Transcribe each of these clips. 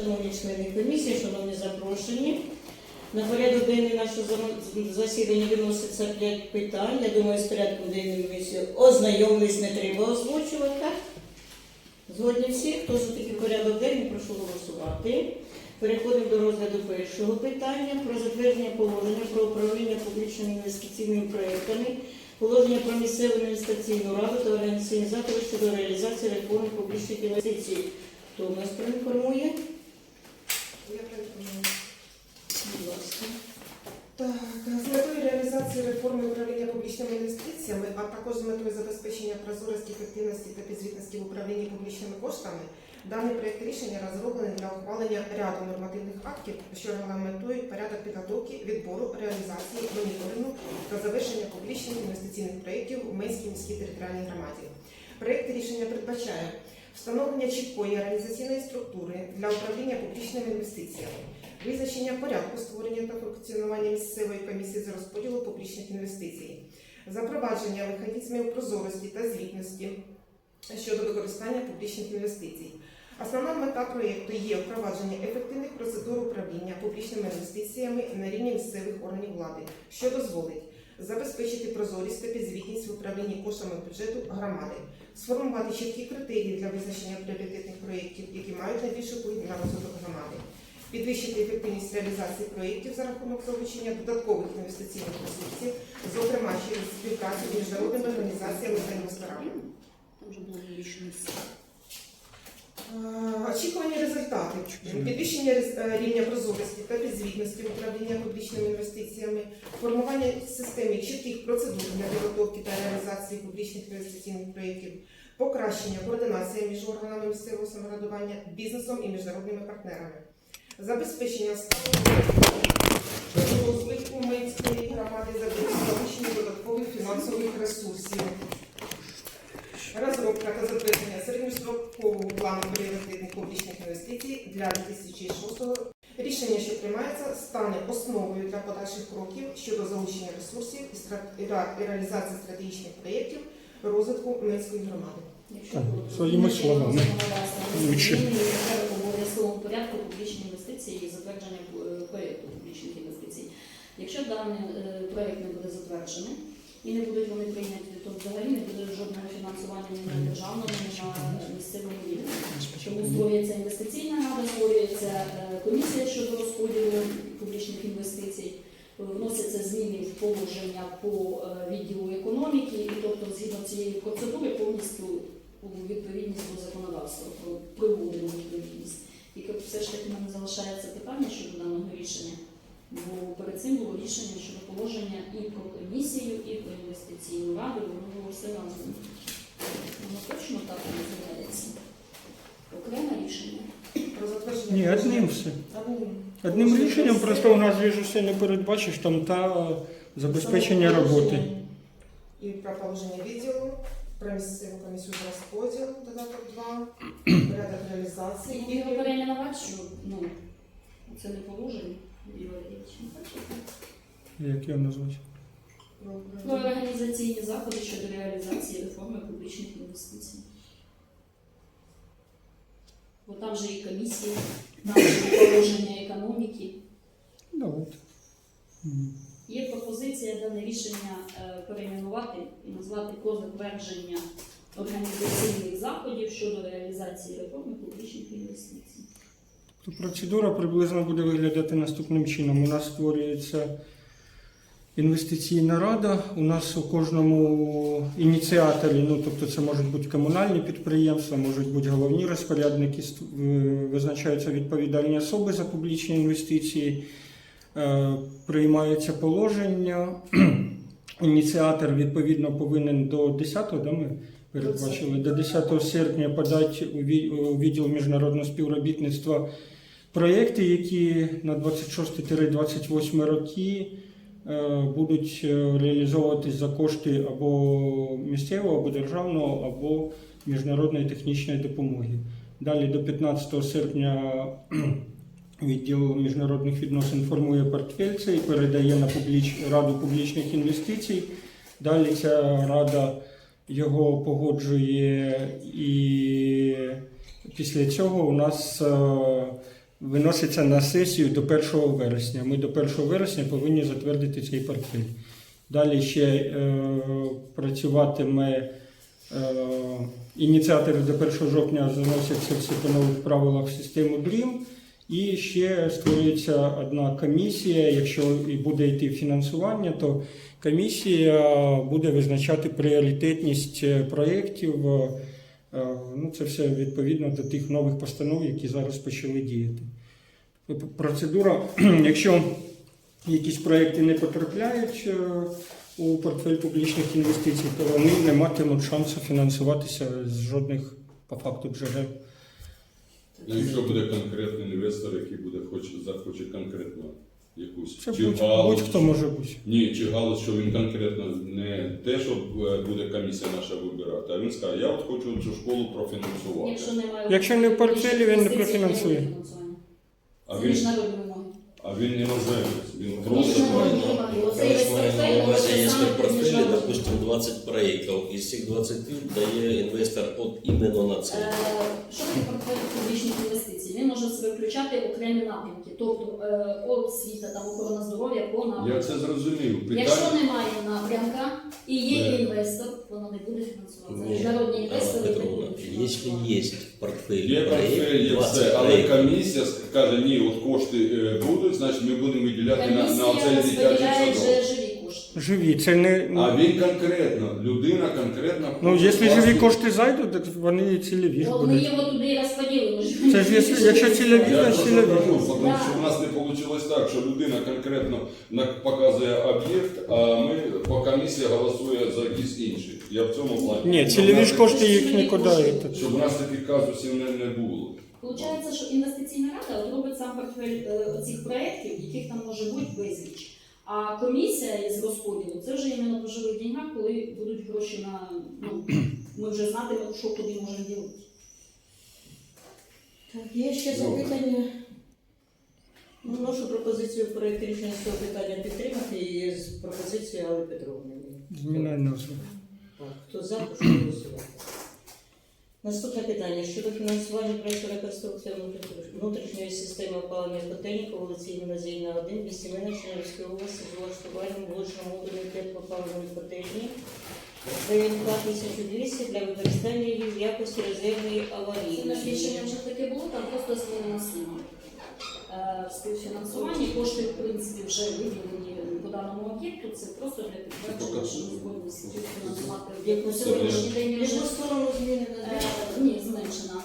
Шановні члени комісії, шановні запрошені. На порядок денний нашого засідання виноситься 5 питань. Я думаю, з порядком денним ви ознайомились, не треба озвучувати. так? Згодні всі, хто за такий порядок денний, прошу голосувати. Переходимо до розгляду першого питання про затвердження положення про управління публічними інвестиційними проєктами, положення про місцеву інвестиційну раду та організаційні заходи щодо реалізації реформи публічних інвестицій. Хто нас проінформує? Я переконую. Так, з метою реалізації реформи управління публічними інвестиціями, а також з метою забезпечення прозорості, ефективності та підзвітності в управлінні публічними коштами, даний проєкт рішення розроблений для ухвалення ряду нормативних актів, що регламентують порядок підготовки, відбору, реалізації, моніторингу та завершення публічних інвестиційних проєктів у Менській міській територіальній громаді. Проєкт рішення передбачає встановлення чіткої організаційної структури для управління публічними інвестиціями, визначення порядку створення та функціонування місцевої комісії з розподілу публічних інвестицій, запровадження механізмів прозорості та звітності щодо використання публічних інвестицій. Основна мета проєкту є впровадження ефективних процедур управління публічними інвестиціями на рівні місцевих органів влади, що дозволить забезпечити прозорість та підзвітність в управлінні коштами бюджету громади, сформувати чіткі критерії для визначення пріоритетних проєктів, які мають найбільший вплив на розвиток громади, підвищити ефективність реалізації проєктів за рахунок залучення додаткових інвестиційних ресурсів, зокрема через співпрацю з міжнародними організаціями та інвесторами. Очікувані результати. Підвищення е, рівня прозорості та підзвітності управління публічними інвестиціями, формування системи чітких процедур для підготовки та реалізації публічних інвестиційних проєктів, покращення координації між органами місцевого самоврядування, бізнесом і міжнародними партнерами, забезпечення сталого розвитку Менської громади за залучення додаткових фінансових ресурсів. Розробка та затвердження середньострокового плану пріоритетних публічних інвестицій для 2006 року. Рішення, що приймається, стане основою для подальших кроків щодо залучення ресурсів і реалізації стратегічних проєктів розвитку Менської громади. Якщо обов'язковому порядку публічні інвестиції і затвердження е, проєкту публічних інвестицій. Якщо даний е, проєкт не буде затверджений і не будуть вони прийняті, то взагалі не буде жодного фінансування ні на державному, ні на місцевому рівні. Тому створюється інвестиційна рада, створюється е, комісія щодо розподілу публічних інвестицій, вносяться зміни в положення по е, відділу економіки, і тобто згідно цієї процедури повністю у відповідність до законодавства про приводимо відповідність. І все ж таки в мене залишається питання щодо даного рішення, бо перед цим було рішення щодо положення і про комісію, і про інвестиційну раду, воно було все разом. Воно точно так називається. Окреме рішення. Про затвердження Ні, одним все. Одним. Одним рішенням просто у нас ж все не передбачиш там та забезпечення роботи. І про положення відділу, про місцеву комісію з розподілу, додаток 2, порядок реалізації. І його перейменувати, що ну, це не положення. Юридичне. Як його назвати? Ну, організаційні заходи щодо реалізації реформи публічних інвестицій. Бо там же і комісії, там же і положення економіки. Давайте. Є пропозиція дане рішення е, перейменувати і назвати про затвердження організаційних заходів щодо реалізації реформи публічних інвестицій. Процедура приблизно буде виглядати наступним чином. У нас створюється інвестиційна рада. У нас у кожному ініціаторі, ну тобто це можуть бути комунальні підприємства, можуть бути головні розпорядники, е, визначаються відповідальні особи за публічні інвестиції. Е, Приймається положення. Ініціатор відповідно повинен до 10-го, да, ми передбачили, до 10 серпня подати у відділ міжнародного співробітництва проєкти, які на 26-28 роки е, будуть е, реалізовуватись за кошти або місцевого, або державного, або міжнародної технічної допомоги. Далі до 15 серпня відділ міжнародних відносин формує портфель цей, передає на публіч... Раду публічних інвестицій. Далі ця рада його погоджує і після цього у нас е, виноситься на сесію до 1 вересня. Ми до 1 вересня повинні затвердити цей портфель. Далі ще е, працюватиме е, ініціатори до 1 жовтня заносяться всі по нових правилах в систему DREAM. І ще створюється одна комісія. Якщо і буде йти фінансування, то комісія буде визначати пріоритетність е, проєктів. Е, Ну, це все відповідно до тих нових постанов, які зараз почали діяти. Тобто Процедура, якщо якісь проекти не потрапляють е, у портфель публічних інвестицій, то вони не матимуть шансу фінансуватися з жодних по факту джерел. Якщо буде конкретний інвестор, який буде хоче, захоче конкретно якусь Це чи будь- галузь, будь-хто може бути. Ні, чи галузь, що він конкретно не те, що е, буде комісія наша вибирати, а він скаже, я от хочу цю школу профінансувати. Якщо немає Якщо не в портфелі, він не профінансує. не. А Це він, міжнародні вимоги. а він іноземець, він просто Міжнародні має. вимоги. Короче, весь портфель саме в портфеле, міжнародні. допустим, 20 проектов. Из всех 20 дає інвестор от іменно на це. Е, Що таке портфель може в себе включати окремі напрямки, тобто е, освіта, там, охорона здоров'я по Я це зрозумів. Якщо немає напрямка і є Да. інвестор, воно не буде фінансуватися. Ні, Міжнародні інвестори не Петровна, будуть Если фінансувати. есть портфеле є портфель, є 20 все, але комісія каже, ні, от кошти е, будуть, значить ми будемо виділяти на, на Комісія оцей дитячий розподіляє садок. Живі це не. А він конкретно, людина конкретно. Ну, якщо живі кошти зайдуть, так вони цільові ж От ми будуть. його туди і розподілимо. Це ж якщо- якщо цільові, Я значить просто цільові. кажу, тому Да. що в нас не вийшло так, що людина конкретно на- показує об'єкт, а ми по комісії голосує за якісь інші. Я в цьому плані. Ні, цільові ж кошти їх нікуди. Щоб у нас таких казусів не, не було. Получається, що інвестиційна рада от робить сам портфель е, цих проєктів, яких там може бути безліч. А комісія із розподілу це вже іменно по живих деньгах, коли будуть гроші на ну ми вже знатимемо, що куди можемо ділити. Так, є ще запитання. Ну, Вношу пропозицію проєкт рішення з цього питання підтримати і з пропозицією Алли Петровни. Назву. Так, хто за, прошу голосувати. Наступне питання щодо фінансування проєкту реконструкції внутрішньої системи опалення котельні по вулиці Гімназійна 1, місті Чернівської області з влаштуванням вуличного модулю теплопаливної котельні ДНК 1200 для використання її в якості резервної Це аварійної. рішення вже таке було, там просто змінена сума. В кошти, в принципі, вже виділені даному об'єкту. Це просто для підтвердження, що ми згодні співфінансувати В об'єкт. На сьогоднішній день вже сторону змінена? Е, Ні, зменшена.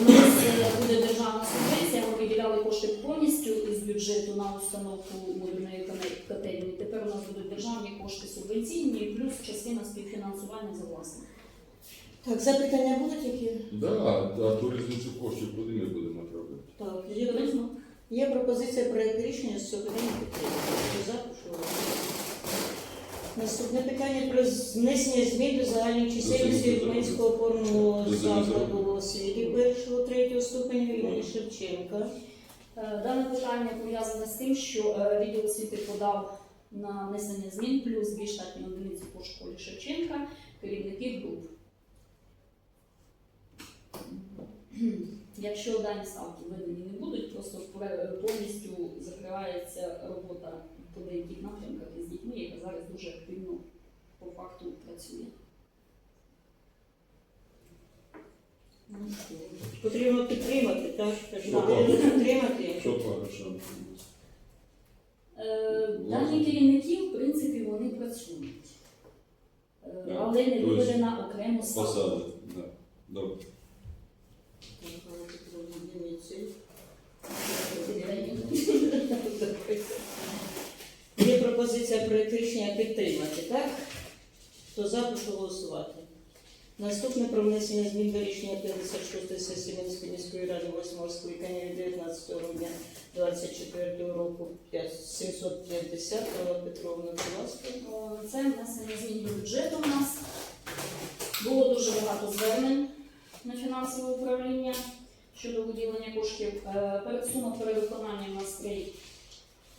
У нас е, буде державна субвенція, ми виділяли кошти повністю із бюджету на установку модульної котельні. Тепер у нас будуть державні кошти субвенційні, плюс частина співфінансування за власне. Так, запитання будуть які? Да, а ту різницю коштів куди ми будемо робити? Так, є, є пропозиція проєкту рішення з цього питання підтримати. Наступне питання про знесення змін до загальної чисельності Вікменського опорного закладу в освіті першого третього ступеню імені Шевченка. Е, Дане питання пов'язане з тим, що е, відділ освіти подав на внесення змін плюс дві штатні одиниці по школі Шевченка, керівників груп. Якщо дані ставки введені не будуть, просто повністю закривається робота по деяких напрямках із дітьми, яка зараз дуже активно по факту працює. Ну, Потрібно підтримати, так? Потрібно підтримати. Що? Е, Дані керівники, в принципі, вони працюють, Е, але не тобто виведена окремо. Посади. Да. Добре. Є пропозиція проєкт рішення підтримати, так? Хто за, прошу голосувати. Наступне про внесення змін до рішення 56 сесії Мінської міської ради 8 скликання від 19 грудня 24 року 750 Алла Петровна, ласка. Це внесення змін до бюджету у нас. Було дуже багато звернень на фінансове управління щодо виділення коштів. Е, перед- Сума перевиконання у нас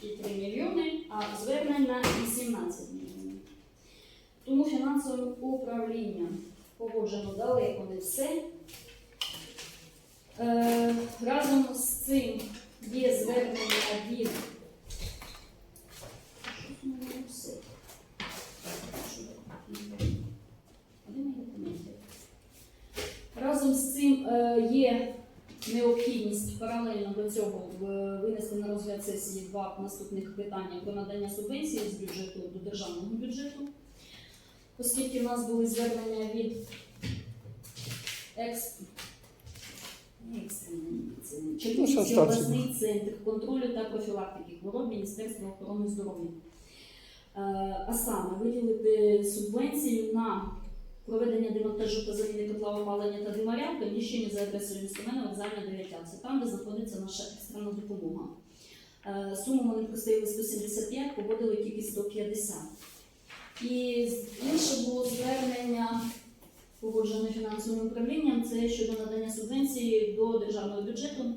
3,3 мільйони, а звернень на 18 мільйонів. Тому фінансовим управлінням погоджено далеко не все. Е, Разом з цим є звернення від. Разом з цим е, є необхідність паралельно до цього в- винести на розгляд сесії два наступних питання про надання субвенції з бюджету до державного бюджету, оскільки в нас були звернення від екс... медицини, Чернігівський обласний центр контролю та профілактики хвороб Міністерства охорони здоров'я. Е, А саме виділити субвенцію на проведення демонтажу та заміни котла опалення та димаря в приміщенні за адресою містомена вокзальна 9 Це там, де знаходиться наша екстрена допомога. Е, Суму вони просили 175, погодили тільки 150. І інше було звернення погоджене фінансовим управлінням, це щодо надання субвенції до державного бюджету,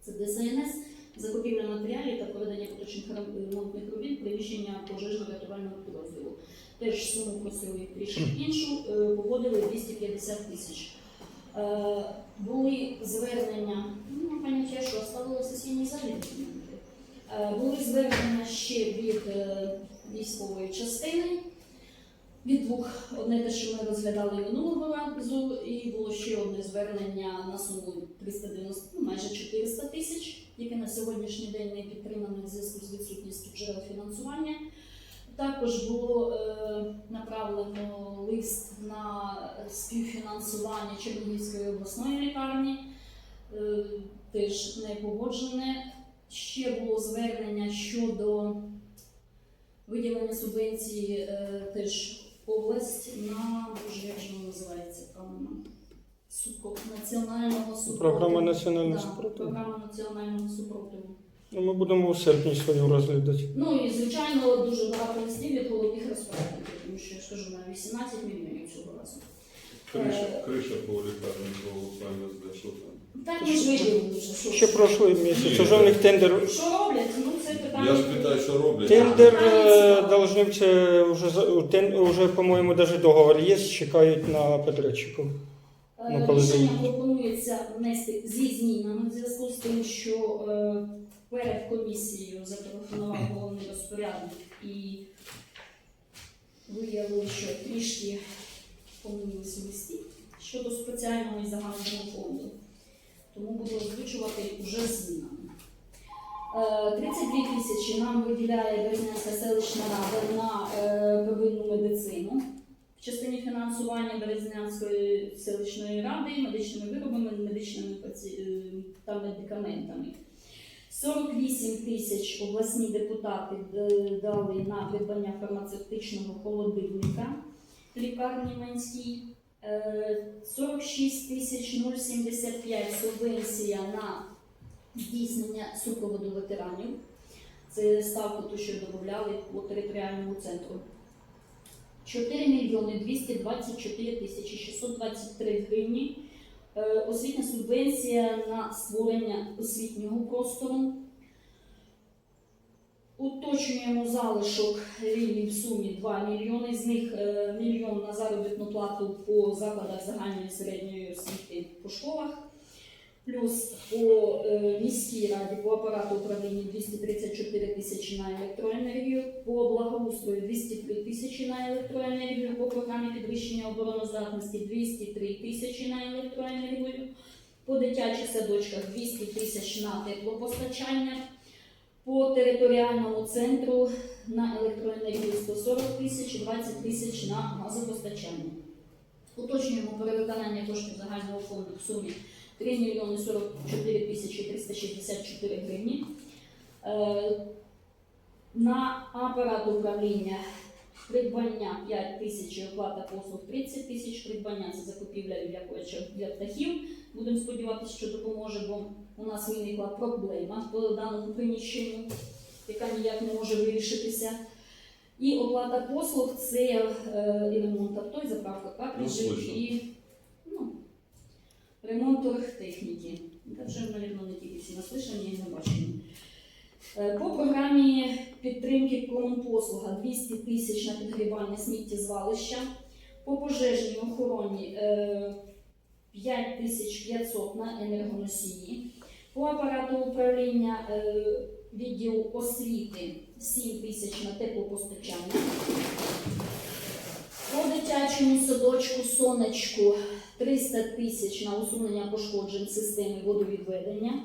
це ДСНС, закупівля матеріалів та проведення поточних ремонтних робіт приміщення пожежно-рятувального підрозділу. Теж суму просили трішки іншу, е, погодили 250 тисяч. Е, Були звернення, ну, поняття, що оставили в сесійній залі. Е, Були звернення ще від військової частини. Від двох одне те, що ми розглядали минулого разу, і було ще одне звернення на суму 390, ну, майже 400 тисяч, яке на сьогоднішній день не підтримане в зв'язку з відсутністю джерел фінансування. Також було е, направлено лист на співфінансування Чернігівської обласної лікарні, е, теж не погоджене. Ще було звернення щодо виділення субвенції е, теж область на боже, як же називається правильно? Національного супротиву. Програма національного Да, супротиву. Програма національного супротиву. Ну, ми будемо у серпні свою розглядати. Ну і звичайно дуже багато листів від головних розпорядників, тому що я ж кажу на 18 мільйонів цього разу. Криша, криша по лікарні ФМСД, що там? Так ми виділили вже, що, Ще прошлий місяць. Ні. Уже в них тендер. що роблять, ну це питання. Я ж питаю, що роблять. Тендер е, должны це вже за- тен, уже, по-моєму, даже договор є, чекають на подрядчиків. Е, Ну, коли Рішення заїдуть. пропонується внести зі змінами в зв'язку з тим, що е, перед комісією зателефонував головний розпорядник і виявили, що трішки помилились у листі щодо спеціального і загального фонду. Тому буду озвучувати вже змінами. Е, 32 тисячі нам виділяє Березнянська селищна рада на е, первинну медицину частині фінансування Березнянської селищної ради медичними виробами, медичними е, та медикаментами. 48 тисяч обласні депутати е, дали на придбання фармацевтичного холодильника в лікарні Манській. Е, 46 тисяч 075 субвенція на здійснення супроводу ветеранів. Це ставку, ту, що додавали по територіальному центру. 4 мільйони 224 тисячі 623 гривні. Е, Освітня субвенція на створення освітнього простору. Уточнюємо залишок рівні в сумі 2 мільйони. З них е, мільйон на заробітну плату по закладах загальної середньої освіти по школах. Плюс по е, міській раді по апарату управління 234 тисячі на електроенергію, по благоустрою 203 тисячі на електроенергію, по програмі підвищення обороноздатності 203 тисячі на електроенергію, по дитячих садочках 200 тисяч на теплопостачання, по територіальному центру на електроенергію 140 тисяч, 20 тисяч на газопостачання. Уточнюємо перевиконання коштів загального фонду в сумі 3 мільйони 44 тисячі 364 гривні. Е, На апарат управління придбання 5 тисяч оплата послуг 30 тисяч, придбання це закупівля для птахів. Будемо сподіватися, що допоможе, бо у нас виникла проблема по даному приміщенню, яка ніяк не може вирішитися. І оплата послуг це е, і ремонт авто, і заправка картриджів, Ну, і ремонт оргтехніки. Це вже, мабуть, не тільки всі наслышані і не. Е, По програмі підтримки комунпослуга 200 тисяч на підгрівання сміттєзвалища. По пожежній охороні е, 5500 на енергоносії. По апарату управління е, відділ освіти 7 тисяч на теплопостачання. По дитячому садочку сонечку 300 тисяч на усунення пошкоджень системи водовідведення.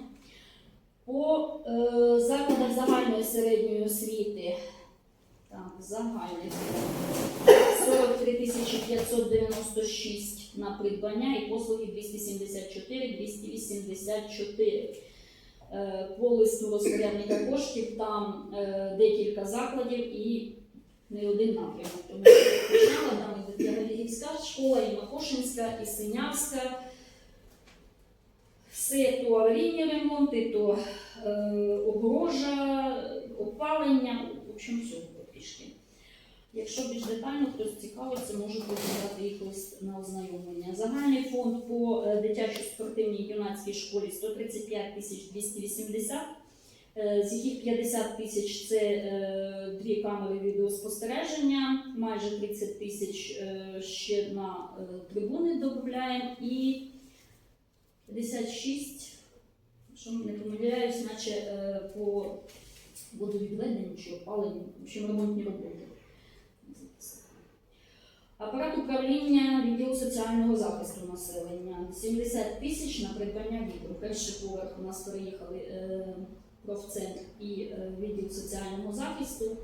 По е, закладах загальної середньої освіти так, загальний 43 тисячі 596 на придбання і послуги 274 284. Е, По листу розпорядника коштів там е, декілька закладів і не один напрямок. Тому що починала там і Дитягелівська школа, і Макошинська, і Синявська. Все то аварійні ремонти, то е, огорожа, опалення, в общем, всього трішки. Якщо більш детально хтось цікавиться, можу подати їх лист на ознайомлення. Загальний фонд по е, дитячій спортивній юнацькій школі 135 тисяч 280, е, з яких 50 тисяч це е, дві камери відеоспостереження, майже 30 тисяч е, ще на е, трибуни додаємо і 56, якщо не помиляюсь, наче е, по водовідведенню чи опаленню, в общем, ремонтні роботи. Апарат управління відділу соціального захисту населення 70 тисяч на придбання вітру. Перший поверх у нас переїхали е, профцентр і е, відділ соціального захисту.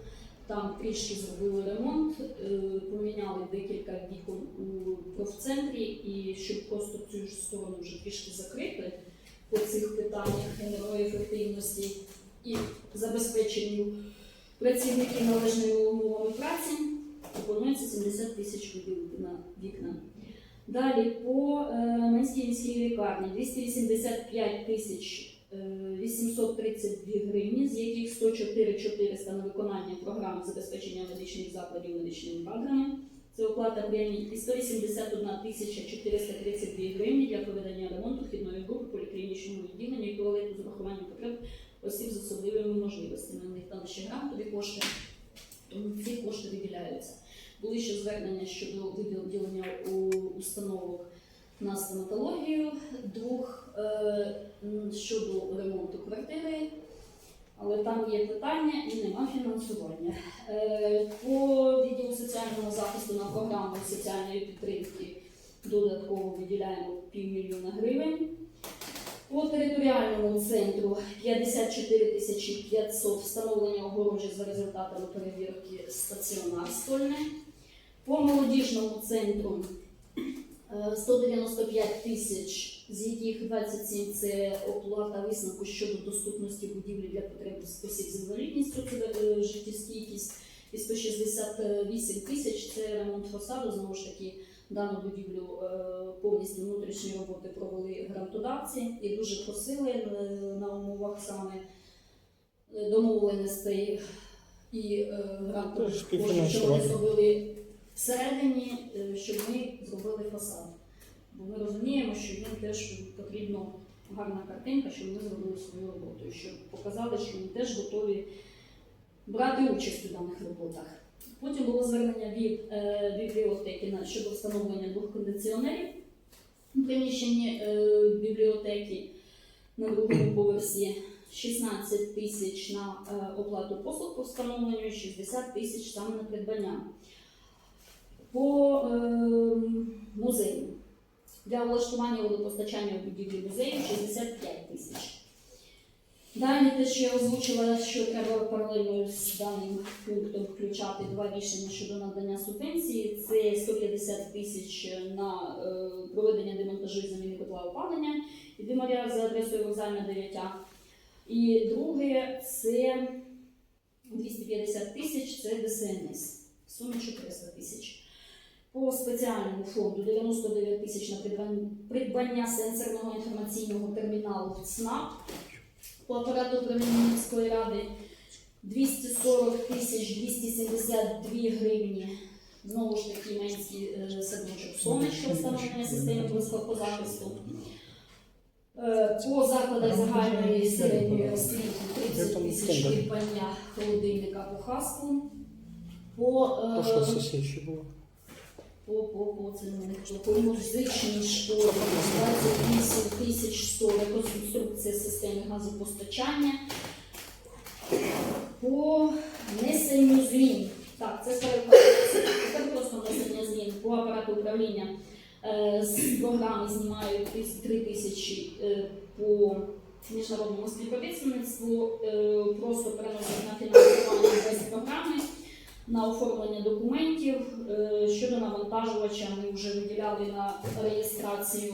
Там трішки зробили ремонт, е, поміняли декілька вікон у профцентрі, і щоб просто цю ж сторону вже трішки закрити по цих питаннях енергоефективності і забезпеченню працівників належними умовами праці, пропонується 70 тисяч виділити на вікна. Далі по е, Менській міській лікарні 285 тисяч 832 гривні, з яких 104 400 на виконання програми забезпечення медичних закладів медичними кадрами. Це оплата премій і 181 тисяча 432 гривні для проведення ремонту вхідної групи поліклінічному відділенню і туалету з урахуванням потреб осіб з особливими можливостями. У них там ще грантові кошти, тому ці кошти виділяються. Були ще звернення щодо виділення у установок на стоматологію, двох е, щодо ремонту квартири, але там є питання і нема фінансування. Е, По відділу соціального захисту на програму соціальної підтримки додатково виділяємо півмільйона гривень. По територіальному центру 54 тисячі 500 встановлення огорожі за результатами перевірки стаціонар стольне. По молодіжному центру 195 тисяч, з яких 27 це оплата висновку щодо доступності будівлі для потреб осіб з інвалідністю, це е, життєстійкість, і 168 тисяч це ремонт фасаду, знову ж таки. Дану будівлю е, повністю внутрішні роботи провели грантодавці і дуже просили е, на умовах саме е, домовленостей і е, щоб вони зробили всередині, е, щоб ми зробили фасад. Бо ми розуміємо, що їм теж потрібна гарна картинка, щоб ми зробили свою роботу, щоб показали, що ми теж готові брати участь у даних роботах. Потім було звернення від е, бібліотеки щодо встановлення двох кондиціонерів у приміщенні е, бібліотеки на другому поверсі. 16 тисяч на е, оплату послуг по встановленню 60 тисяч саме на придбання. По е, музею для влаштування водопостачання у будівлі музею 65 тисяч. Далі те, що я озвучила, що треба паралельно з даним пунктом включати два рішення щодо надання субвенції. Це 150 тисяч на е, проведення демонтажу і заміни котла опалення і демаріар за адресою вокзальна 9. І друге це 250 тисяч це ДСНС. Сумі 400 тисяч. По спеціальному фонду 99 тисяч на придбання- сенсорного інформаційного терміналу ЦНАП по апарату управління міської ради 240 тисяч 272 гривні. Знову ж таки, менський е, садочок сонечко встановлення системи близького захисту. Е, По закладах загальної середньої освіти 30 тисяч придбання холодильника по хаску. По, е, То що була? По, по, по, хто, по музичній школі 28 тисяч 100 реконструкція системи газопостачання. По внесенню змін. Так, це. Тепер просто внесення змін по апарату управління. Е, З програми знімають 3 тисячі е, по міжнародному співробітництву, е, просто переносять на фінансування без програми, на оформлення документів. Е, Щодо навантажувача, ми вже виділяли на реєстрацію.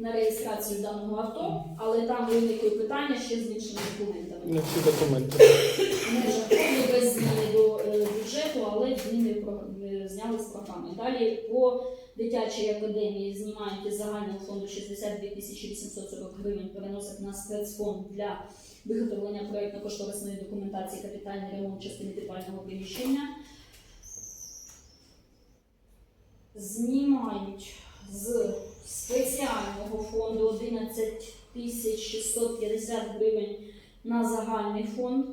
На реєстрацію даного авто, але там виникли питання ще з іншими документами. Не всі документи. Жартовні без зміни до е, бюджету, але зміни е, зняли з програми. Далі по дитячій академії знімають із загального фонду 62 тисячі 840 гривень, переносять на спецфонд для виготовлення проєктно-кошторисної документації капітальний ремонт частини підвального приміщення. Знімають з спеціального фонду 11 тисяч 650 гривень на загальний фонд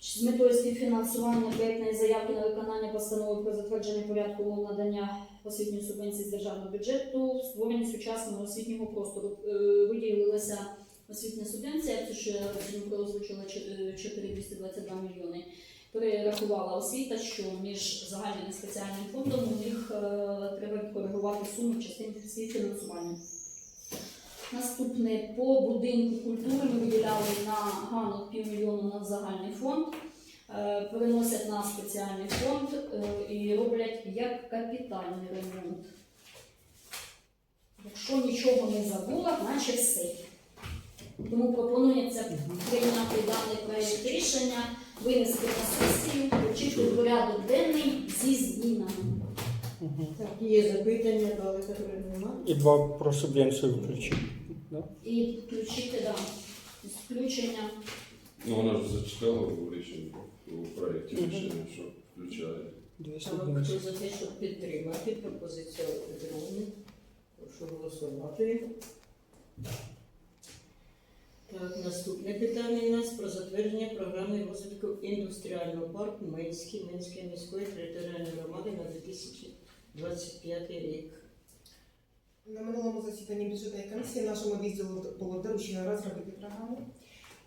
з метою співфінансування проєктної заявки на виконання постанови про затвердження порядку надання освітньої субвенції з державного бюджету, створення сучасного освітнього простору. Е, Виділилася освітня субвенція, це що я озвучила чо- е, 4222 мільйони. Перерахувала освіта, що між загальним і спеціальним фондом у них е, треба коригувати суми в частині співфінансування. Наступне по будинку культури ми виділяли на ганок півмільйона на загальний фонд, е, переносять на спеціальний фонд е, і роблять як капітальний ремонт. Якщо нічого не забула, значить все. Тому пропонується прийняти даний проєкт рішення, винести на сесію, включити в порядок денний зі змінами. Так, є запитання, але которые немає. І два про субвенцію включити. Да? І включити, да, включення. Ну, вона ж зачитала у рішенні, у проєкті рішення, що включає. Дві хто за те, щоб підтримати пропозицію Петровни, прошу голосувати. Так, наступне питання у нас про затвердження програми розвитку індустріального парку Минський, Минської міської територіальної громади на 2025 рік. На минулому засіданні бюджетної комісії нашому відділу було доручено розробити програму.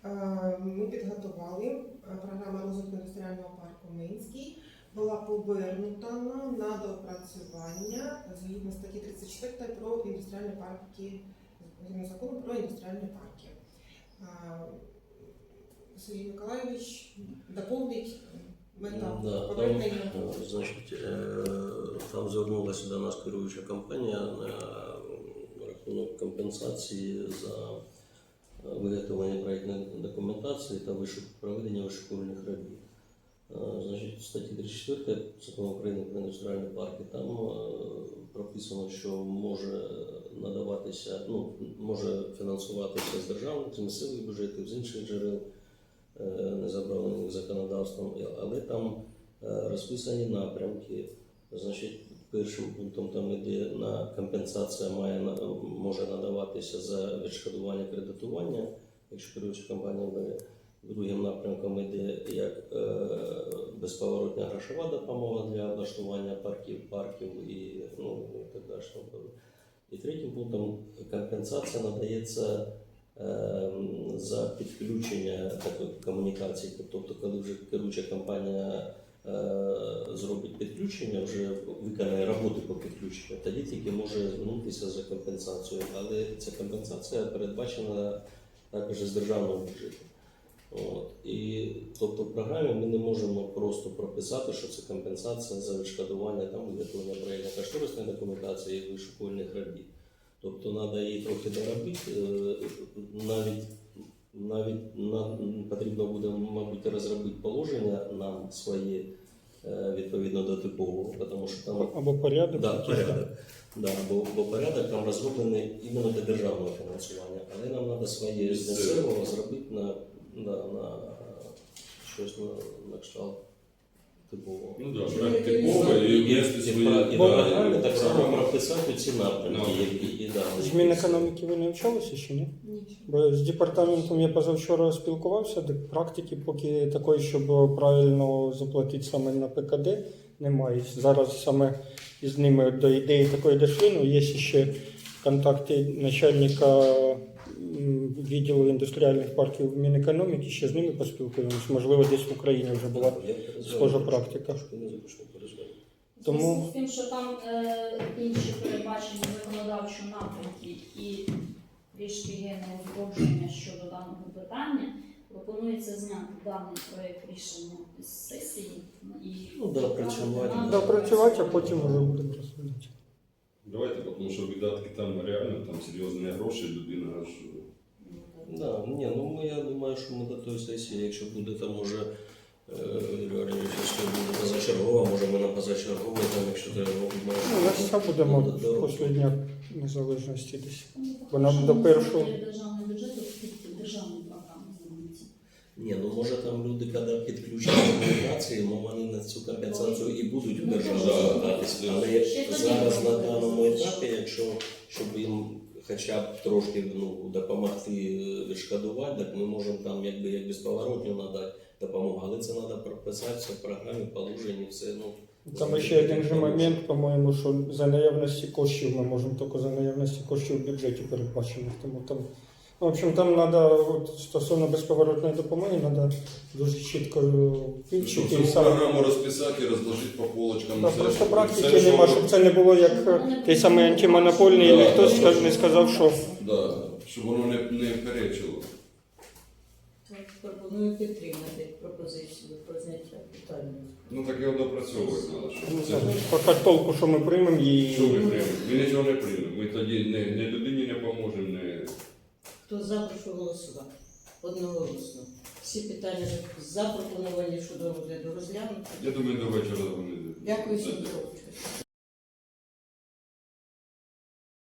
Е, Ми підготували е, програму розвитку індустріального парку Минський. Була повернута нам на доопрацювання згідно статті 34 про індустріальні парки, згідно закону про індустріальні парки. Сергій Миколаївич доповнить мета Да, там, е, значить, е, там звернулася до нас керуюча компанія на рахунок компенсації за е, виготовлення проєктної документації та проведення вишукувальних робіт. Значить, в статті 34 закону України про індустріальні парки там е, прописано, що може надаватися, ну може фінансуватися з державних, з місцевих бюджетів, з інших джерел, е, не заборонених законодавством, але там е, розписані напрямки. Значить, першим пунктом там іде на компенсація має може надаватися за відшкодування кредитування, якщо керуюча компанія бере. Другим напрямком йде як безповоротня грошова допомога для облаштування парків, парків і, ну, і так далі. І третім пунктом компенсація надається е, за підключення такої комунікації. Тобто, коли вже керуюча компанія е, зробить підключення, вже виконає роботи по підключенню, тоді тільки може звернутися за компенсацією. Але ця компенсація передбачена також з державного бюджету. От. І тобто в програмі ми не можемо просто прописати, що це компенсація за відшкодування там виготовлення проєктно кошторисної документації і вишукувальних робіт. Тобто треба її трохи доробити, е, навіть навіть на, потрібно буде, мабуть, розробити положення нам своє е, відповідно до типового, тому що там Або порядок. Да, порядок. Да, бо, бо порядок там розроблений іменно для державного фінансування, але нам треба своє місцевого зробити на, на, на щось на, на кшталт типового. Ну так, да, проект типовий і внести свої і, і, програмі так само прописати ці напрямки, які і да, З Мінекономіки ви не навчалися чи ні? Бо з департаментом я позавчора спілкувався, де практики поки такої, щоб правильно заплатити саме на ПКД, немає. Зараз саме із ними до ідеї такої дійшли. Ну, є ще контакти начальника відділу індустріальних парків Мінекономіки, ще з ними поспілкуємось. Можливо, десь в Україні вже була. Схожа практика. Тому- З тим, що там е, інші передбачені законодавчого напрямки і трішки є неузгодження щодо даного питання, пропонується зняти даний проект рішення з сесії і Ну, доопрацювати. на- Допрацювати, а потім вже будемо розглядати. Давайте, тому що видатки там реально там серйозні гроші, людина аж Да, ні, ну ми, я думаю, що ми до тої сесії, якщо буде там уже е, якщо буде позачергова, може ми на позачерговій, там, якщо треба, Ну, думаю, все будемо Ну, до- після Дня Незалежності десь. Ну, Вона до першого- державний бюджет. Ні, ну може там люди, коли підключать комунікації, ну вони на цю компенсацію і будуть Ну, державно так. Але як зараз на даному етапі, якщо щоб їм хоча б трошки ну, допомогти е, відшкодувати, так ми можемо там якби як безповоротню надати допомогу. Але це треба прописати все в програмі, положенні, все. Ну, Там ще один же момент, по-моєму, що за наявності коштів ми можемо тільки за наявності коштів в бюджеті передбачених. Тому там, в общем, там треба от, стосовно безповоротної допомоги, треба дуже чітко щоб вивчити саме. програму розписати і розложити по полочкам. Да, Це- просто практики що- нема, щоб це не було як е, той самий антимонопольний, Да, і хтось да, не сказав, що Да, щоб воно не, не перечило. Пропоную підтримати пропозицію про зняття питання. Ну так його допрацьовувати треба. Щоб це, поки толку, що ми приймемо що ми приймемо? Ми нічого не приймемо. Ми тоді не, не людині не поможемо, Хто за, прошу голосувати. Одноголосно. Всі питання запропоновані щодо розгляду розглянути. Я думаю, до вечора вони. Дякую всім.